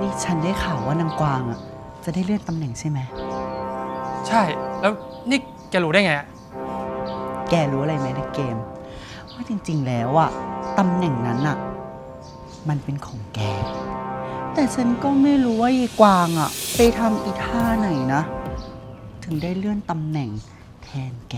นี่ฉันได้ข่าวว่านางกวางอะจะได้เลื่อนตำแหน่งใช่ไหม ใช่ แล้วนี่แกรู้ได้ไงอะแกรู้อะไรไหมในเกม ว่าจริงๆแล้วอะตำแหน่งนั้นอะมันเป็นของแก แต่ฉันก็ไม่รู้ว่ายายกวางอะไปทำอีท่าไหนนะ ถึงได้เลื่อนตำแหน่งแทนแก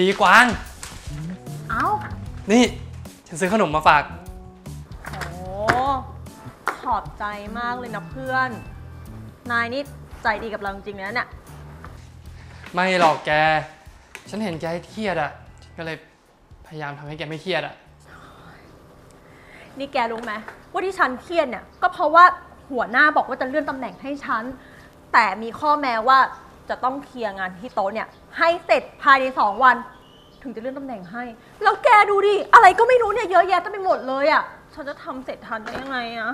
ดีกวาง เอ้า นี่ ฉันซื้อขนมมาฝาก โอ้ขอบใจมากเลยนะเพื่อน นายนี่ใจดีกับเราจริงๆนะเนี่ย ไม่หรอกแก ฉันเห็นแกเครียดอะฉันก็เลยพยายามทำให้แกไม่เครียดอะนี่แกรู้ไหมว่าที่ฉันเครียดเนี่ย ก็เพราะว่าหัวหน้าบอกว่าจะเลื่อนตำแหน่งให้ฉัน แต่มีข้อแม้ว่า จะต้องเคลียร์งานที่โต๊ะเนี่ยให้เสร็จภายในสองวัน ถึงจะเลื่อนตำแหน่งให้ แล้วแกดูดิ อะไรก็ไม่รู้เนี่ยเยอะแยะเต็มไปหมดเลยอะ่ะฉันจะทำเสร็จทันได้ยังไงอะ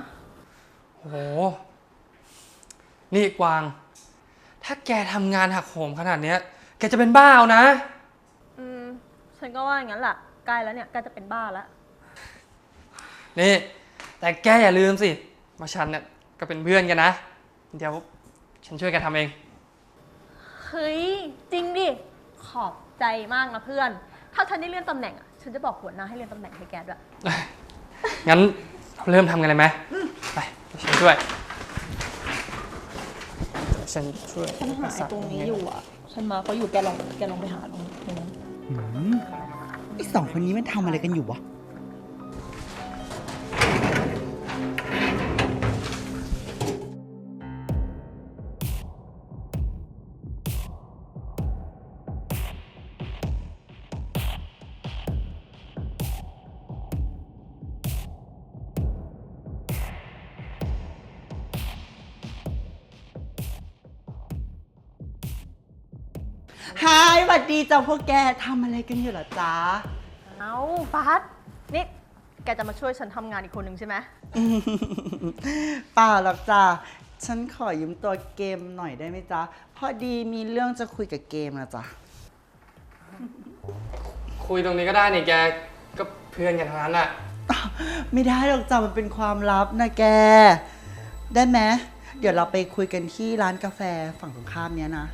โอ้โห นี่กวาง ถ้าแกทำงานหักโหมขนาดเนี้ย แกจะเป็นบ้าเอานะ อืม ฉันก็ว่าอย่างนั้นแหละใกล้แล้วเนี่ยใกล้จะเป็นบ้าแล้ว นี่ แต่แกอย่าลืมสิว่าฉันเนี่ยก็เป็นเพื่อนกันนะ เดี๋ยวฉันช่วยแกทำเอง เฮ้ย จริงดิ ขอบใจมากนะเพื่อน ถ้าฉันได้เลื่อนตำแหน่งอะฉันจะบอกหัวหน้าให้เลื่อนตำแหน่งให้แกด้วย งั้นเราเริ่มทำกันเลยไหมไปเดี๋ยวฉันช่วยเดี๋ยวฉันช่วยฉันหาไอ้ตรงนี้อยู่อะ ฉันมาเขาอยู่แกลองแกลองไปหาตรงตรงนั้นอืมไอ้สองคนนี้มันทำอะไรกันอยู่วะ ฮายสวัสดีจ้าพวกแกทำอะไรกันอยู่เหรอจ๊ะ เอาบัสนี่แกจะมาช่วยฉันทำงานอีกคนหนึ่งใช่ไหมเปล่าหรอกจ้าฉันขอยืมตัวเกมหน่อยได้ไหมจ๊ะ พอดีมีเรื่องจะคุยกับเกมนะจ๊ะ คุยตรงนี้ก็ได้นี่แกก็เพื่อนกันทั้งนั้นอะไม่ได้หรอกจ้ามันเป็นความลับนะแก ได้ไหมเดี๋ยวเราไปคุยกันที่ร้านกาแฟฝั่งตรงข้ามเนี้ยนะ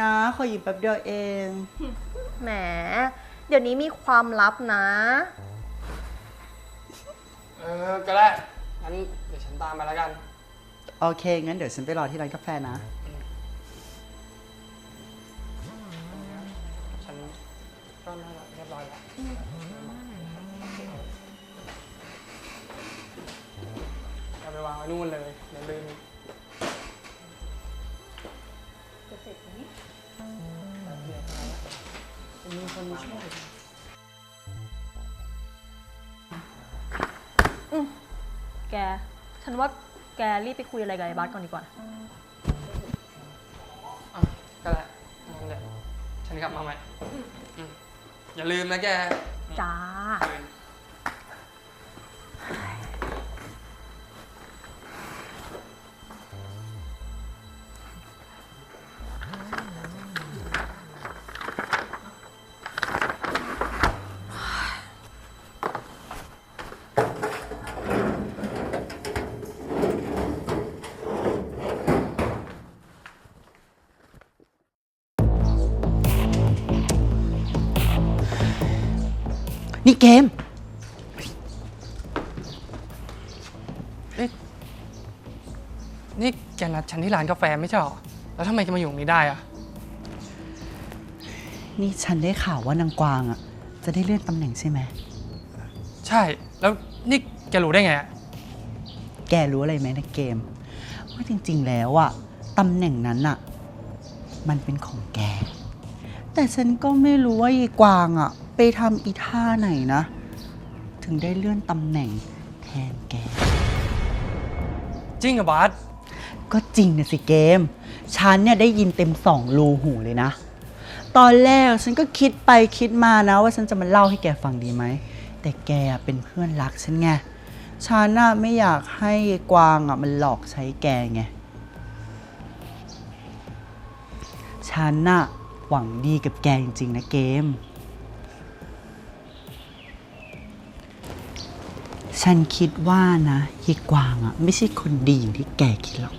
นะขอยืมแป๊บเดียวเอง แหม เดี๋ยวนี้มีความลับนะ เออ ก็ได้งั้นเดี๋ยวฉันตามไปแล้วกัน โอเค งั้นเดี๋ยวฉันไปรอที่ร้านกาแฟนะ ฉันก็น่าจะเรียบร้อยแล้ว เอาไปวางไว้นู่นเลยเดี๋ยวลืม คนช่วยแก ฉันว่าแกรีบไปคุยอะไรกับไอ้บัสก่อนดีกว่า อะก็ได้งั้นเดี๋ยวฉันกลับมาใหม่อืมอย่าลืมนะแกจ้า ลืม นี่เกมนี่แกนัดฉันที่ร้านกาแฟไม่ใช่หรอ แล้วทำไมแกมาอยู่ตรงนี้ได้อะนี่ฉันได้ข่าวว่านางกวางอะ จะได้เลื่อนตำแหน่งใช่ไหม ใช่ แล้วนี่แกรู้ได้ไงอะแกรู้อะไรไหมในเกม ว่าจริงๆแล้วอะตำแหน่งนั้นอะมันเป็นของแก แต่ฉันก็ไม่รู้ว่ายายกวางอะ ไปทำอีท่าไหนนะ ถึงได้เลื่อนตำแหน่งแทนแก จริงเหรอบาสก็จริงนะสิเกม ฉันเนี่ยได้ยินเต็มสองรูหูเลยนะ ตอนแรกฉันก็คิดไปคิดมานะว่าฉันจะมาเล่าให้แกฟังดีไหม แต่แกเป็นเพื่อนรักฉันไง ฉันน่ะไม่อยากให้กวางอะมันหลอกใช้แกไง ฉันน่ะหวังดีกับแกจริงๆนะเกม ฉันคิดว่านะยายกวางอะไม่ใช่คนดีอย่างที่แกคิดหรอก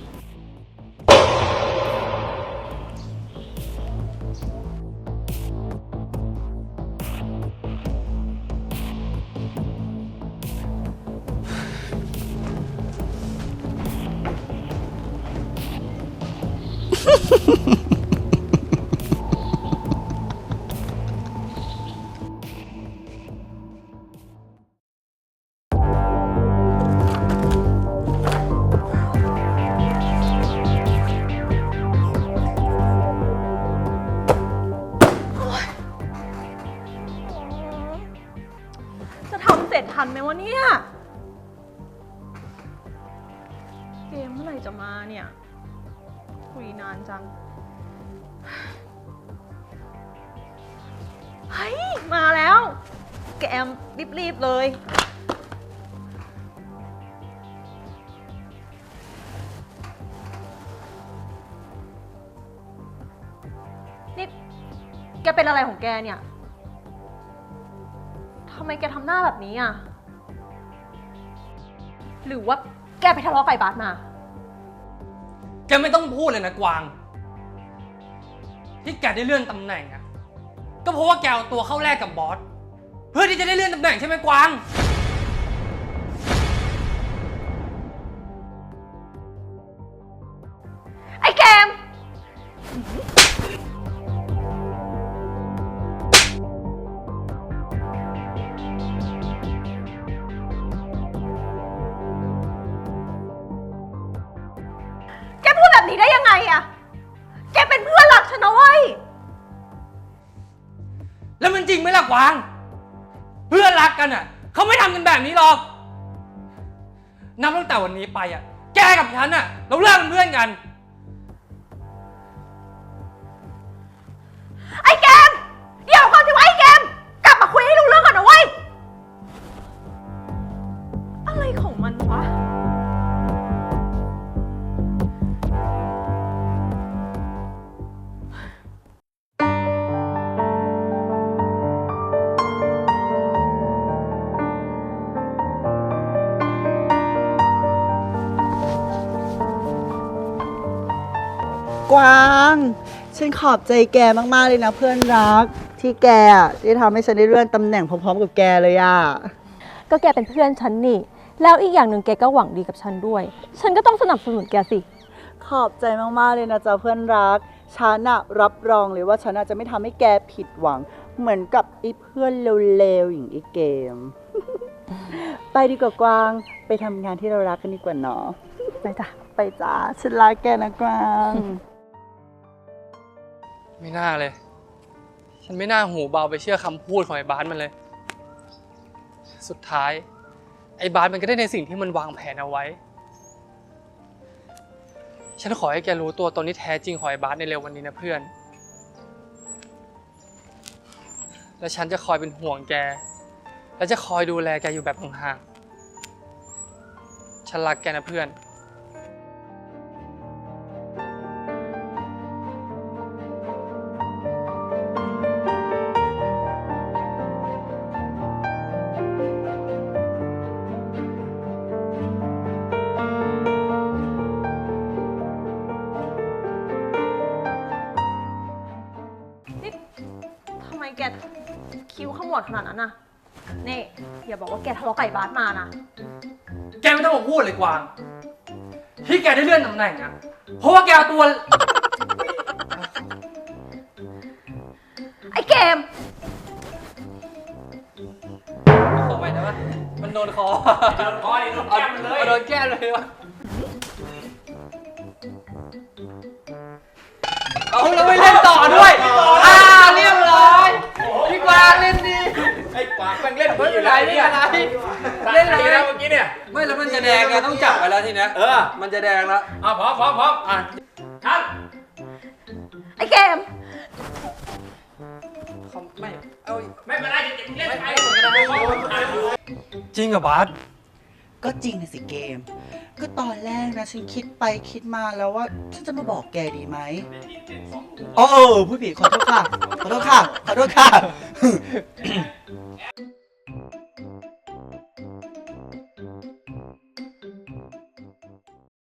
จะ ทันไหมวะเนี่ย เกมเมื่อไหร่จะมาเนี่ย คุยนานจัง เฮ้ย มาแล้ว แกมรีบๆเลย นี่ แกเป็นอะไรของแกเนี่ย ทำไมแกทำหน้าแบบนี้อะ หรือว่าแกไปทะเลาะกับไอ้บาสมา แกไม่ต้องพูดเลยนะกวาง ที่แกได้เลื่อนตำแหน่งอะก็เพราะว่าแกเอาตัวเข้าแลกกับบอส เพื่อที่จะได้เลื่อนตำแหน่งใช่ไหมกวาง นี้ได้ยังไงอะแกเป็นเพื่อนรักฉันนะเว้ย แล้วมันจริงไหมล่ะกวาง เพื่อนรักกันอะเขาไม่ทำกันแบบนี้หรอก นับตั้งแต่วันนี้ไปอะแกกับฉันอะเราเลิกเป็นเพื่อนกัน วาง ฉันขอบใจแกมากๆเลยนะเพื่อนรัก ที่แกอะได้ทำให้ฉันได้เลื่อนตำแหน่งพร้อมๆกับแกเลยอะก็แกเป็นเพื่อนฉันนี่ แล้วอีกอย่างหนึ่งแกก็หวังดีกับฉันด้วย ฉันก็ต้องสนับสนุนแกสิ ขอบใจมากๆเลยนะจ๊ะเพื่อนรัก ฉันอะรับรองเลยว่าฉันอะจะไม่ทำให้แกผิดหวัง เหมือนกับไอ้เพื่อนเลวๆอย่างไอ้เกม ไปดีกว่ากวาง ไปทำงานที่เรารักกันดีกว่าเนาะ ไปจ้ะ ไปจ้าฉันรักแกนะกวาง ไม่น่าเลย ฉันไม่น่าหูเบาไปเชื่อคำพูดของไอ้บาสมันเลย สุดท้าย ไอ้บาสมันก็ได้ในสิ่งที่มันวางแผนเอาไว้ ฉันขอให้แกรู้ตัวตนที่แท้จริงของไอ้บาสในเร็ววันนี้นะเพื่อน และฉันจะคอยเป็นห่วงแก และจะคอยดูแลแกอยู่แบบห่างๆ ฉันรักแกนะเพื่อน คิ้วขมวดขนาดนั้นน่ะนี่อย่าบอกว่าแกทะเลาะกับไอ้บาสมานะ แกไม่ต้องมาพูดเลยกวาง ที่แกได้เลื่อนตำแหน่งอะเพราะว่าแกเอาตัว ไอ้เกม ขอไปนะวะมันโดนคอโดนคอดิโดนแก้มเลยโดนแก้มเลยวะเอาแล้วไม่เล่นต่อด้วยอ่าเรียบร้อยพี่กวางเล่นดี ไอ้กวางแม่ง เล่นไม่ดีอเป็นยู่ไรแล้วไม่เนี่เป็ยนไรเล่นเลยแล้วเมื่อกี้เนี่ยไม่แล้วมันจะแดงไงต้องจับไปแล้วทีเนี้ยเออ มันจะแดงแล้วเอาพร้อมพร้อมพร้อมอะครับไอ้เกมเขาไม่เอาไม่เป็นไรเดี๋ยวมึงเล่นไปจริงเหรอบาสก็จริงนะสิเกม ก็ตอนแรกนะฉันคิดไปคิดมาแล้วว่าฉันจะมาบอกแกดีไหมอ๋อเออผู้ผิดขอโทษค่ะ ขอโทษค่ะ ขอโทษค่ะ えっ?